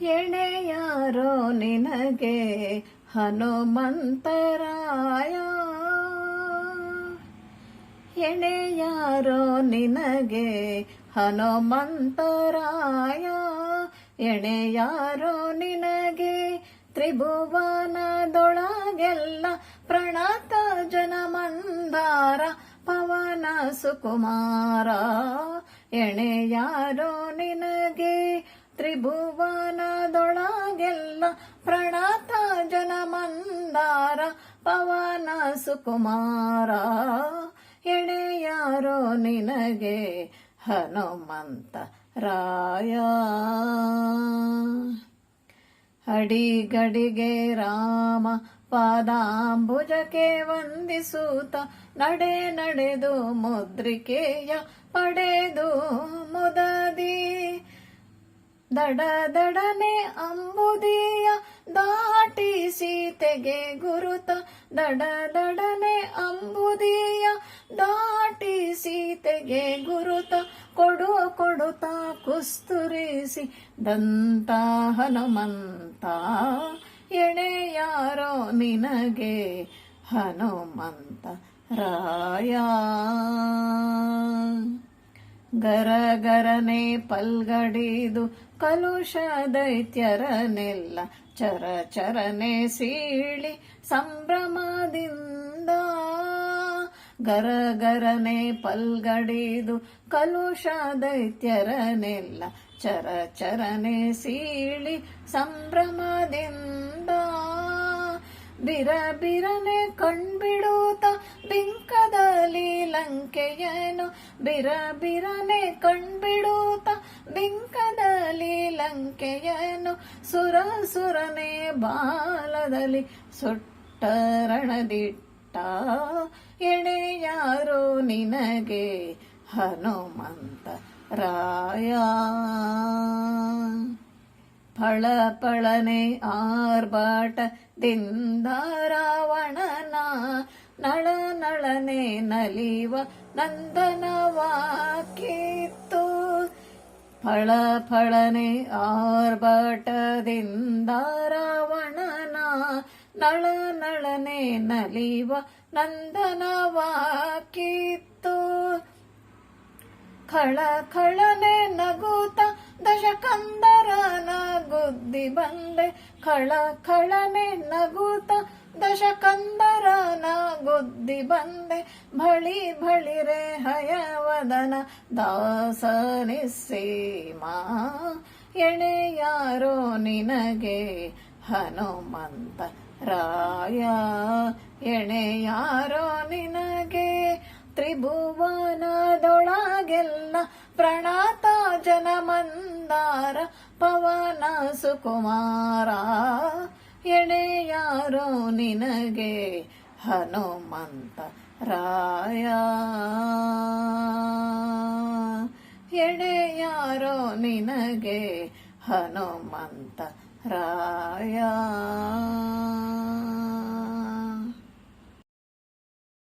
ಎಣೆಯಾರೋ ನಿನಗೆ ಹನುಮಂತರಾಯ. ಎಣೆಯಾರೋ ನಿನಗೆ ಹನುಮಂತರಾಯ. ಎಣೆಯಾರೋ ನಿನಗೆ ತ್ರಿಭುವನದೊಳಗೆಲ್ಲ ಪ್ರಣತ ಜನಮಂದಾರ ಪವನ ಸುಕುಮಾರ. ಎಣೆಯಾರೋ ತ್ರಿಭುವನದೊಳಗೆಲ್ಲ ಪ್ರಣತ ಜನಮಂದಾರ ಪವನ ಸುಕುಮಾರ. ಎಣೆಯಾರೋ ನಿನಗೆ ಹನುಮಂತ ರಾಯ. ಅಡಿಗಡಿಗೆ ರಾಮ ಪಾದಾಂಬುಜಕ್ಕೆ ವಂದಿಸುತ್ತ ನಡೆ ನಡೆದು ಮುದ್ರಿಕೆಯ ಪಡೆದು ಮುದದಿ. ದಡ ದಡನೆ ಅಂಬುದಿಯ ದಾಟಿ ಸೀತೆಗೆ ಗುರುತ. ದಡ ದಡನೆ ಅಂಬುದಿಯ ದಾಟಿ ಸೀತೆಗೆ ಗುರುತ. ಕೊಡು ಕೊಡುತ್ತ ಕುಸ್ತುರಿಸಿ ದಂತ ಹನುಮಂತ ಎಣೆಯಾರೋ ನಿನಗೆ ಹನುಮಂತ ರಾಯ. ಗರಗರನೆ ಪಲ್ಗಡಿದು ಕಲುಷ ದೈತ್ಯರನೆಲ್ಲ ಚರ ಚರನೆ ಸೀಳಿ ಸಂಭ್ರಮದಿಂದ. ಗರಗರನೆ ಪಲ್ಗಡಿದು ಕಲುಷ ದೈತ್ಯರನೆಲ್ಲ ಚರ ಚರನೆ ಸೀಳಿ ಸಂಭ್ರಮದಿಂದ. ಬಿರ ಬಿರನೆ ಕಣ್ಬಿಡೂತ ಬಿಂಕದಲ್ಲಿ ಲಂಕೆಯನು ಬಿರ ಬಿರನೆ ಕಣ್ಬಿಡೂತ ಬಿಂಕದಲ್ಲಿ ಲಂಕೆಯನು ಸುರ ಸುರನೆ ಬಾಲದಲ್ಲಿ ಸುಟ್ಟರಣದಿಟ್ಟ ಎಣೆಯಾರೋ ನಿನಗೆ ಹನುಮಂತ ರಾಯ. ಫಳ ಫಳನೆ ಆರ್ಭಾಟದಿಂದ ರಾವಣನ ನಳ ನಳನೆ ನಲಿವ ನಂದನವಾಕಿತ್ತು ಫಳ ಫಳನೆ ಆರ್ಭಟದಿಂದ ರಾವಣನ ನಳ ನಳನೆ ನಲಿವ ನಂದನವಾಕಿತ್ತು ಖಳ ಖಳನೆ ನಗುತ ದಶಕಂದರನ ಗುದ್ದಿ ಬಂದೆ. ಖಳ ಖಳನೆ ನಗುತ್ತ ದಶಕಂದರನ ಗುದ್ದಿ ಬಂದೆ. ಬಳಿ ಬಳಿರೆ ಹಯವದನ ದಾಸನಿಸೀಮ ಎಣೆಯಾರೋ ನಿನಗೆ ಹನುಮಂತ ರಾಯ. ಎಣೆಯಾರೋ ನಿನಗೆ ತ್ರಿಭುವನದೊಳಗೆಲ್ಲ ಪ್ರಣತ ಜನಮಂದಾರ ಪವನ ಸುಕುಮಾರ. ಎಣೆಯಾರೋ ನಿನಗೆ ಹನುಮಂತ ರಾಯ. ಎಡೆಯಾರೋ ನಿನಗೆ ಹನುಮಂತ ರಾಯ.